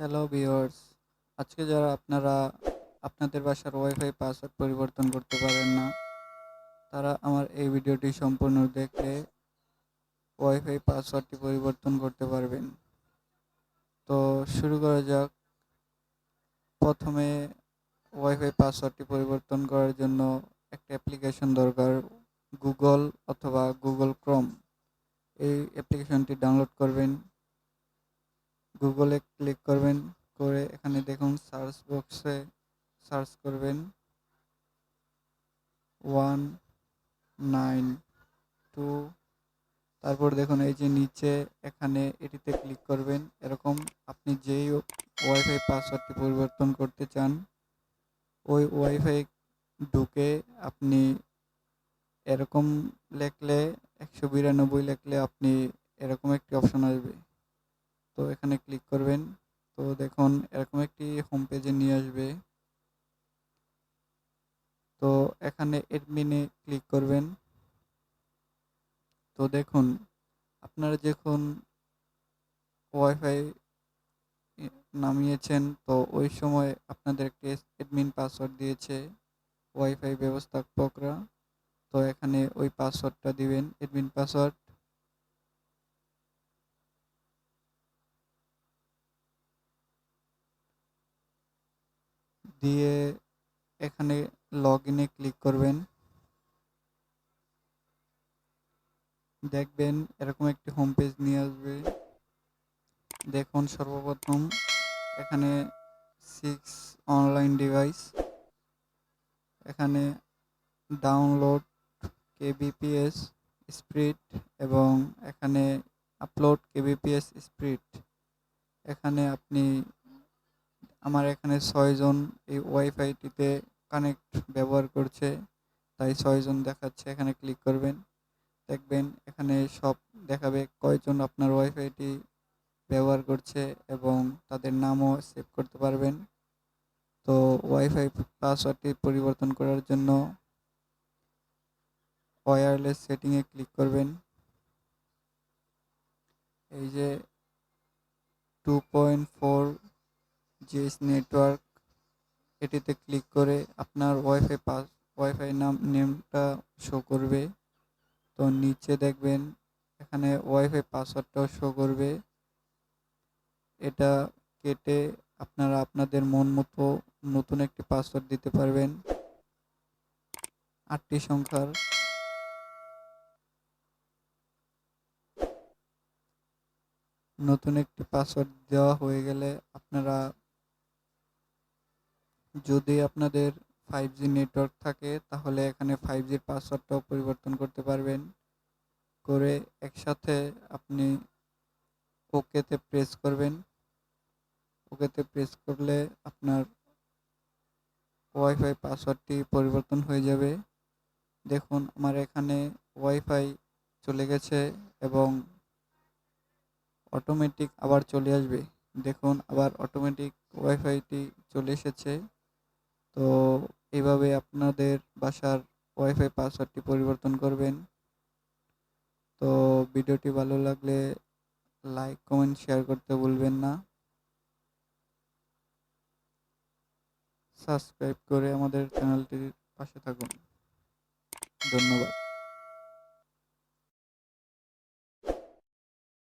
Hello viewers আজকে যারা আপনারা আপনাদের বাসার ওয়াইফাই পাসওয়ার্ড পরিবর্তন করতে পারেন না, তারা আমার এই ভিডিওটি সম্পূর্ণ দেখলে ওয়াইফাই পাসওয়ার্ডটি পরিবর্তন করতে পারবেন। তো শুরু করা যাক। প্রথমে ওয়াইফাই পাসওয়ার্ডটি পরিবর্তন করার জন্য একটা অ্যাপ্লিকেশন দরকার গুগল অথবা গুগল ক্রোম এই অ্যাপ্লিকেশনটি ডাউনলোড করবেন। গুগলে ক্লিক করবেন, করে এখানে দেখুন সার্চ বক্সে সার্চ করবেন। ওয়ান নাইন টু তারপর দেখুন এই যে নিচে এখানে এটিতে ক্লিক করবেন। এরকম আপনি যেই ওয়াইফাই পাসওয়ার্ডটি পরিবর্তন করতে চান, ওই ওয়াইফাই ঢুকে আপনি এরকম লেখলে, একশো বিরানব্বই লেখলে আপনি এরকম একটি অপশন আসবে। তো এখানে ক্লিক করবেন। তো দেখুন, এরকম একটি হোম পেজে নিয়ে আসবে। তো এখানে এডমিনে ক্লিক করবেন। তো দেখুন, আপনারা যখন ওয়াইফাই নামিয়েছেন, তো ওই সময় আপনাদের একটি এডমিন পাসওয়ার্ড দিয়েছে ওয়াইফাই ব্যবস্থাপকরা। তো এখানে ওই পাসওয়ার্ডটা দিবেন এডমিন পাসওয়ার্ড দিয়ে এখানে লগ ইনে ক্লিক করবেন। দেখবেন এরকম একটি হোম পেজ নিয়ে আসবে। দেখুন সর্বপ্রথম এখানে সিক্স অনলাইন ডিভাইস এখানে ডাউনলোড কেবিপিএস স্প্রিট এবং এখানে আপলোড কেবিপিএস স্প্রিট এখানে আপনি আমার এখানে ছয়জন এই ওয়াইফাইটিতে কানেক্ট ব্যবহার করছে, তাই ছয়জন দেখাচ্ছে, এখানে ক্লিক করবেন। দেখবেন এখানে সব দেখাবে কয়জন আপনার ওয়াইফাইটি ব্যবহার করছে এবং তাদের নামও সেভ করতে পারবেন। তো ওয়াইফাই পাসওয়ার্ডটি পরিবর্তন করার জন্য ওয়্যারলেস সেটিংয়ে ক্লিক করবেন। এই যে two point four GS network, এটিতে ক্লিক করে আপনার ওয়াইফাই পাস ওয়াইফাই নাম, নেমটা শো করবে। তো নিচে দেখবেন, এখানে ওয়াইফাই পাসওয়ার্ডটাও শো করবে। এটা কেটে আপনারা আপনাদের মন মতো নতুন একটি পাসওয়ার্ড দিতে পারবেন। আটটি সংখ্যার। নতুন একটি পাসওয়ার্ড দেওয়া হয়ে গেলে আপনারা যদি আপনাদের ফাইভ জি নেটওয়ার্ক থাকে, তাহলে এখানে ফাইভ জির পাসওয়ার্ডটাও পরিবর্তন করতে পারবেন। করে একসাথে আপনি ওকেতে প্রেস করবেন। ওকেতে প্রেস করলে আপনার ওয়াইফাই পাসওয়ার্ডটি পরিবর্তন হয়ে যাবে। দেখুন, আমার এখানে ওয়াইফাই চলে গেছে এবং অটোমেটিক আবার চলে আসবে। দেখুন, আবার অটোমেটিক ওয়াইফাইটি চলে এসেছে। তো এভাবে আপনাদের বাসার ওয়াইফাই পাসওয়ার্ডটি পরিবর্তন করবেন। তো ভিডিওটি ভালো লাগলে লাইক কমেন্ট শেয়ার করতে ভুলবেন না। সাবস্ক্রাইব করে আমাদের চ্যানেলটি